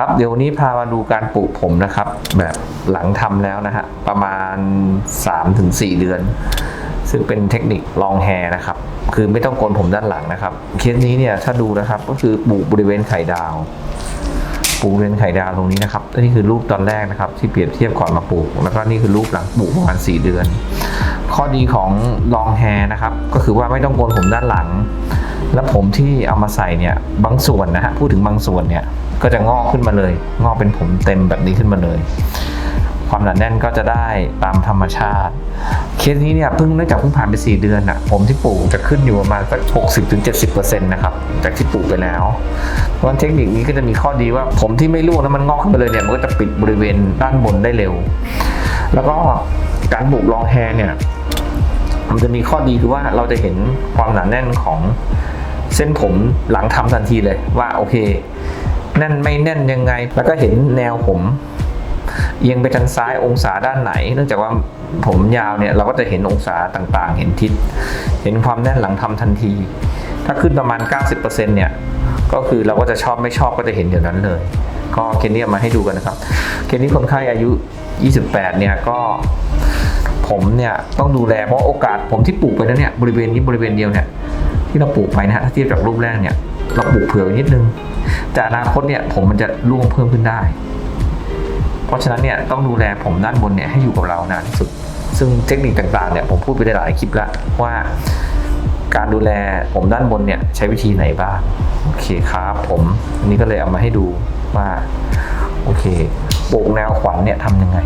ครับเดี๋ยววันนี้พามาดูการปลูกผมนะครับ แบบหลังทำแล้วนะฮะประมาณ 3-4 เดือน ซึ่งเป็นเทคนิคลองแฮร์นะครับ คือไม่ต้องโกนผมด้านหลังนะครับ เคสนี้เนี่ยถ้าดูนะครับก็คือปลูกบริเวณไข่ดาวปลูกบริเวณไข่ดาวตรงนี้นะครับนี่คือรูปตอนแรกนะครับ ที่เปรียบเทียบก่อนมาปลูก แล้วก็นี่คือรูปหลังปลูกประมาณ 4 เดือน ข้อดีของลองแฮร์นะครับ ก็คือว่าไม่ต้องโกนผมด้านหลัง และผมที่เอามาใส่เนี่ยบางส่วนนะฮะพูดถึงบางส่วนเนี่ย ก็จะงอกขึ้นมาเลย งอกเป็นผมเต็มแบบนี้ขึ้นมาเลย ความหนาแน่นก็จะได้ตามธรรมชาติ เคสนี้เนี่ยเพิ่งเนื่องจากเพิ่งผ่านไป 4 เดือนอะผมที่ปลูกจะขึ้นอยู่ประมาณสัก60-70%นะครับจากที่ปลูกไปแล้วเพราะฉะนั้นเทคนิคนี้ก็จะมีข้อดีว่าผมที่ไม่ร่วงแล้วมันงอกขึ้นมาเลยเนี่ยมันก็จะปิดบริเวณด้านบนได้เร็ว แล้วก็การปลูกลองแฮเนี่ยมันจะมีข้อดีคือว่าเราจะเห็นความหนาแน่นของเส้นผมหลังทำทันทีเลยว่าโอเค แน่นไม่แน่นยังไง แล้วก็เห็นแนวผมเอียงไปทางซ้ายองศาด้านไหน เนื่องจากว่าผมยาวเนี่ยเราก็จะเห็นองศาต่างๆ เห็นทิศ เห็นความแน่นหลังทำทันที ถ้าขึ้นประมาณ 90%เนี่ย ก็คือเราก็จะชอบไม่ชอบก็จะเห็นเดี๋ยวนั้นเลย ก็เคสนี้มาให้ดูกันนะครับ เคสนี้คนไข้อายุ 28 เนี่ยก็ผมเนี่ยต้องดูแลเพราะโอกาสผมที่ปลูกไปนั้นเนี่ยบริเวณนี้บริเวณเดียวเนี่ยที่เราปลูกไปนะฮะถ้าเทียบจากรูปแรกเนี่ย เราปลูกเผื่อไว้นิดนึง แต่อนาคตเนี่ยผมมันจะร่วงเพิ่มขึ้นได้ เพราะฉะนั้นเนี่ยต้องดูแลผมด้านบนเนี่ยให้อยู่กับเรานานที่สุด ซึ่งเทคนิคต่างๆเนี่ยผมพูดไปได้หลายคลิปแล้วว่าการดูแลผมด้านบนเนี่ยใช้วิธีไหนบ้างโอเคครับผมอันนี้ก็เลยเอามาให้ดูว่าโอเคปลูกแนวขวัญเนี่ยทำยังไง